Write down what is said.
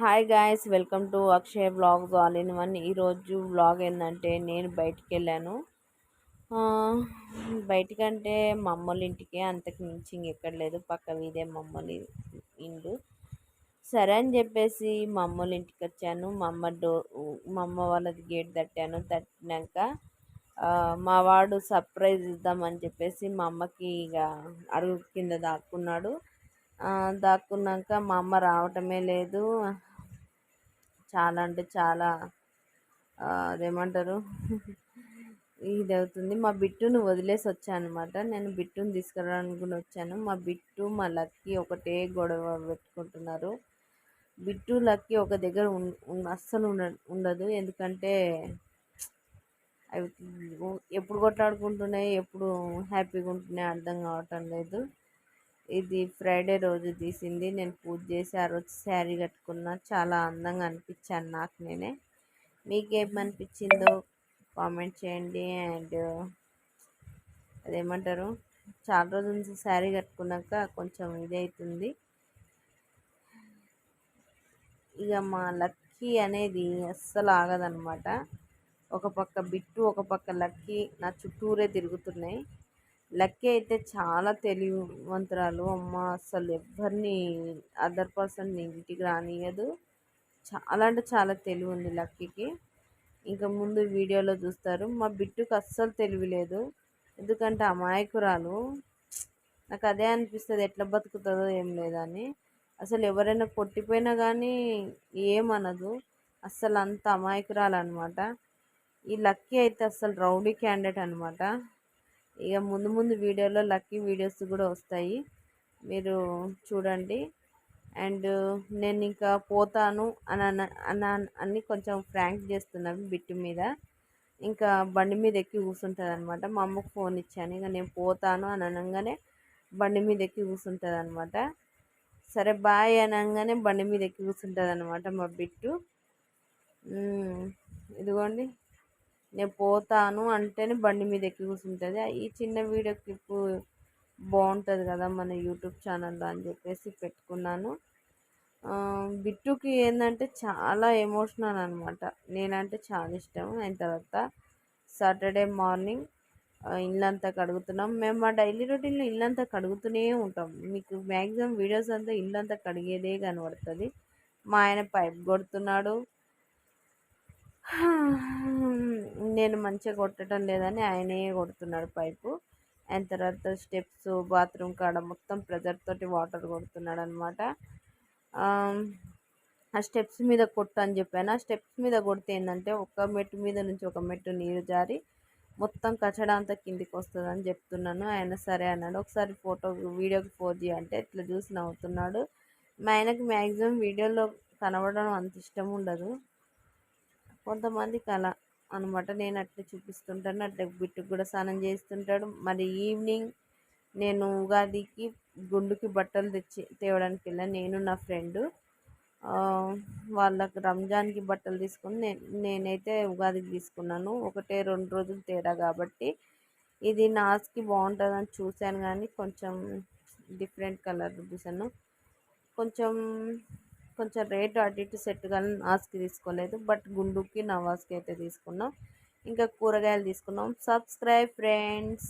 Hi guys welcome to Akshay vlogs all in one. ఈరోజు vlog ఏంటంటే నేను బయటికి వెళ్ళాను బయటికంటే మా అమ్మోళ్ళ ఇంటికే అంతకు మించి ఇంకెక్కడ లేదు. పక్క వీదే మమ్మల్ని ఇండు. సరే అని చెప్పేసి మా ఇంటికి వచ్చాను. మా అమ్మ డో మా అమ్మ వాళ్ళది గేట్ తట్టాను. తట్టినాక మా వాడు సర్ప్రైజ్ ఇద్దామని చెప్పేసి మా అమ్మకి ఇక అడుగు కింద దాక్కున్నాడు. దాక్కున్నాక మా అమ్మ రావటమే లేదు. చాలా అంటే చాలా అదేమంటారు? ఇది అవుతుంది మా బిట్టును వదిలేసి వచ్చాను అనమాట నేను బిట్టును తీసుకురావడానికి వచ్చాను. మా బిట్టు మా లక్కీ ఒకటే గొడవ పెట్టుకుంటున్నారు. బిట్టు లక్కీ ఒక దగ్గర అస్సలు ఉండ ఉండదు. ఎందుకంటే అవి ఎప్పుడు కొట్లాడుకుంటున్నాయి ఎప్పుడు హ్యాపీగా ఉంటున్నాయి అర్థం కావటం లేదు. ఇది ఫ్రైడే రోజు తీసింది. నేను పూజ చేసి ఆ రోజు శారీ కట్టుకున్నా. చాలా అందంగా అనిపించాను నాకు నేనే. మీకేమనిపించిందో కామెంట్ చేయండి. అండ్ అదేమంటారు? చాలా రోజుల నుంచి శారీ కట్టుకున్నాక కొంచెం ఇది అవుతుంది ఇక మా లక్కీ అనేది అస్సలు ఆగదనమాట. ఒక పక్క బిట్టు ఒక పక్క లక్కీ నా చుట్టూరే తిరుగుతున్నాయి. లక్కీ అయితే చాలా తెలివివంతురాలు. అమ్మ అసలు ఎవరిని అదర్ పర్సన్ ఇంటికి రానియదు చాలా అంటే చాలా తెలివి ఉంది లక్కీకి. ఇంకా ముందు వీడియోలో చూస్తారు. మా బిట్టుకు అస్సలు తెలివి లేదు. ఎందుకంటే అమాయకురాలు. నాకు అదే అనిపిస్తుంది ఎట్లా బతుకుతుందో ఏం లేదని. అసలు ఎవరైనా కొట్టిపోయినా కానీ ఏమనదు. అస్సలు అంత అమాయకురాలు అనమాట ఈ లక్కీ అయితే అస్సలు రౌడీ క్యాండిడేట్ అనమాట ఇక ముందు ముందు వీడియోలో లక్కీ వీడియోస్ కూడా వస్తాయి. మీరు చూడండి. అండ్ నేను ఇంకా పోతాను అని అన్న అన్ని కొంచెం ఫ్రాంక్ చేస్తున్నాను బిట్టు మీద. ఇంకా బండి మీద ఎక్కి కూర్చుంటుంది అనమాట మా అమ్మకు ఫోన్ ఇచ్చాను. ఇక నేను పోతాను అని అనగానే బండి మీద ఎక్కి కూర్చుంటుంది అనమాట సరే బాయ్ అనగానే బండి మీద ఎక్కి కూర్చుంటుంది అనమాట మా బిట్టు. ఇదిగోండి. నేను పోతాను అంటేనే బండి మీద ఎక్కి కూర్చుంటుంది. ఈ చిన్న వీడియో క్లిప్ బాగుంటుంది కదా మన యూట్యూబ్ ఛానల్లో అని చెప్పేసి పెట్టుకున్నాను. బిట్టుకి ఏంటంటే చాలా ఎమోషనల్ అనమాట నేనంటే చాలా ఇష్టం. అయిన తర్వాత సాటర్డే మార్నింగ్ ఇల్లంతా కడుగుతున్నాం. మేము మా డైలీ రొటీన్లో ఇల్లంతా కడుగుతూనే ఉంటాం. మీకు మ్యాక్సిమం వీడియోస్ అంతా ఇల్లంతా కడిగేదే కనబడుతుంది. మా ఆయన పైప్ కొడుతున్నాడు. నేను మంచిగా కొట్టడం లేదని ఆయనే కొడుతున్నాడు పైపు. ఆయన తర్వాత స్టెప్స్ బాత్రూమ్ కాడ మొత్తం ప్రెజర్ తోటి వాటర్ కొడుతున్నాడు అనమాట ఆ స్టెప్స్ మీద కొట్టు అని చెప్పాను. ఆ స్టెప్స్ మీద కొడితే ఏంటంటే ఒక మెట్టు మీద నుంచి ఒక మెట్టు నీరు జారి మొత్తం కచడా అంతా కిందికి వస్తుంది అని చెప్తున్నాను. ఆయన సరే అన్నాడు. ఒకసారి ఫోటో వీడియోకి ఫోర్ అంటే ఇట్లా చూసి నవ్వుతున్నాడు. మా ఆయనకి మ్యాక్సిమం వీడియోలో కనబడడం అంత ఇష్టం ఉండదు. కొంతమందికి అలా అనమాట. నేను అట్లా చూపిస్తుంటాను. అట్లా బిట్టుకు కూడా స్నానం చేస్తుంటాడు మరి ఈవినింగ్ నేను ఉగాదికి గుండుకి బట్టలు తెచ్చి తేవడానికి వెళ్ళాను నేను నా ఫ్రెండ్ వాళ్ళకి రంజాన్కి బట్టలు తీసుకుని నేనైతే ఉగాదికి తీసుకున్నాను. ఒకటే రెండు రోజులు తేడా కాబట్టి ఇది నాస్కి బాగుంటుందని చూశాను కానీ కొంచెం డిఫరెంట్ కలర్ చూసాను కొంచెం కొంచెం రేట్ అటు ఇటు సెట్ కానీ నాస్కి తీసుకోలేదు బట్ గుండుకి నవాజ్కి అయితే తీసుకున్నాం. ఇంకా కూరగాయలు తీసుకున్నాం. Subscribe friends!